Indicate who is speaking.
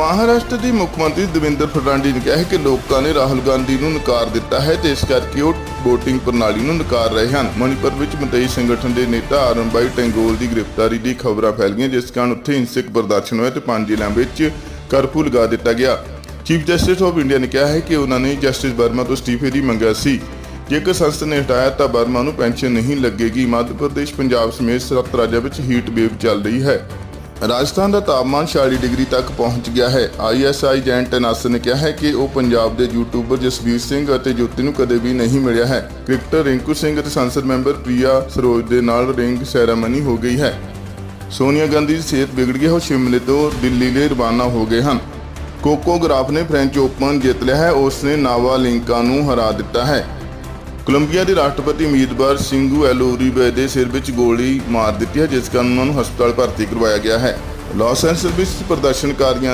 Speaker 1: ਮਹਾਰਾਸ਼ਟਰ ਦੀ ਮੁੱਖ ਮੰਤਰੀ ਦਵਿੰਦਰ ਫਡਾਂਡੀ ਨੇ ਕਿਹਾ ਹੈ ਕਿ ਲੋਕਾਂ ਨੇ ਰਾਹੁਲ ਗਾਂਧੀ ਨੂੰ ਨਕਾਰ ਦਿੱਤਾ ਹੈ ਤੇ ਇਸ ਕਰਕੇ ਉਹ VOTING ਪ੍ਰਣਾਲੀ ਨੂੰ ਨਕਾਰ ਰਹੇ ਹਨ। ਮਣੀਪੁਰ ਵਿੱਚ ਮਤਈ ਸੰਗਠਨ ਦੇ ਨੇਤਾ ਆਰਮਬਾਈ ਟੈਂਗੋਲ ਦੀ ਗ੍ਰਿਫਤਾਰੀ ਦੀ ਖਬਰਾਂ ਫੈਲ ਗਈਆਂ, ਜਿਸ ਕਾਰਨ ਉੱਥੇ ਹਿੰਸਕ ਪ੍ਰਦਰਸ਼ਨ ਹੋਇਆ ਤੇ ਪੰਜ ਜ਼ਿਲ੍ਹਿਆਂ ਵਿੱਚ ਕਰਫਿਊ ਲਗਾ ਦਿੱਤਾ ਗਿਆ। ਚੀਫ ਜਸਟਿਸ ਆਫ ਇੰਡੀਆ ਨੇ ਕਿਹਾ ਹੈ ਕਿ ਉਹਨਾਂ ਨੇ ਜਸਟਿਸ ਵਰਮਾ ਤੋਂ ਅਸਤੀਫੇ ਦੀ ਮੰਗਿਆ ਸੀ। ਜੇਕਰ ਸੰਸਦ ਨੇ ਹਟਾਇਆ ਤਾਂ ਵਰਮਾ ਨੂੰ ਪੈਨਸ਼ਨ ਨਹੀਂ ਲੱਗੇਗੀ। ਮੱਧ ਪ੍ਰਦੇਸ਼, ਪੰਜਾਬ ਸਮੇਤ ਸੱਤ ਰਾਜਾਂ ਵਿੱਚ ਹੀਟ ਵੇਵ ਚੱਲ ਰਹੀ ਹੈ। ਰਾਜਸਥਾਨ ਦਾ ਤਾਪਮਾਨ 46 ਡਿਗਰੀ ਤੱਕ ਪਹੁੰਚ ਗਿਆ ਹੈ। ਆਈਐਸਆਈ ਜੈਂਟ ਨਾਸਰ ਨੇ ਕਿਹਾ ਹੈ ਕਿ ਉਹ ਪੰਜਾਬ ਦੇ ਯੂਟਿਊਬਰ ਜਸਵੀਰ ਸਿੰਘ ਅਤੇ ਜੋਤੀ ਨੂੰ ਕਦੇ ਵੀ ਨਹੀਂ ਮਿਲਿਆ ਹੈ। ਕ੍ਰਿਕਟਰ ਰਿੰਕੂ ਸਿੰਘ ਅਤੇ ਸੰਸਦ ਮੈਂਬਰ ਪ੍ਰਿਆ ਸਰੋਜ ਦੇ ਨਾਲ ਰਿੰਗ ਸੈਰਾਮਨੀ ਹੋ ਗਈ ਹੈ। ਸੋਨੀਆ ਗਾਂਧੀ ਦੀ ਸਿਹਤ ਵਿਗੜ ਗਈ ਉਹ ਸ਼ਿਮਲੇ ਤੋਂ ਦਿੱਲੀ ਲਈ ਰਵਾਨਾ ਹੋ ਗਏ ਹਨ। ਕੋਕੋ ਗ੍ਰਾਫ ਨੇ ਫ੍ਰੈਂਚ ਓਪਨ ਜਿੱਤ ਲਿਆ ਹੈ। ਉਸ ਨੇ ਨਾਵਾ ਲਿੰਕਾ ਨੂੰ ਹਰਾ ਦਿੱਤਾ ਹੈ। ਕੋਲੰਬੀਆ ਦੇ ਰਾਸ਼ਟਰਪਤੀ ਉਮੀਦਵਾਰ ਸਿੰਗੂ ਐਲੋਰੀਬੇ ਦੇ ਸਿਰ ਵਿੱਚ ਗੋਲੀ ਮਾਰ ਦਿੱਤੀ ਹੈ, ਜਿਸ ਕਾਰਨ ਉਹਨਾਂ ਨੂੰ ਹਸਪਤਾਲ ਭਰਤੀ ਕਰਵਾਇਆ ਗਿਆ ਹੈ। ਲਾਸ ਐਂਜਲਸ ਵਿੱਚ ਪ੍ਰਦਰਸ਼ਨਕਾਰੀਆਂ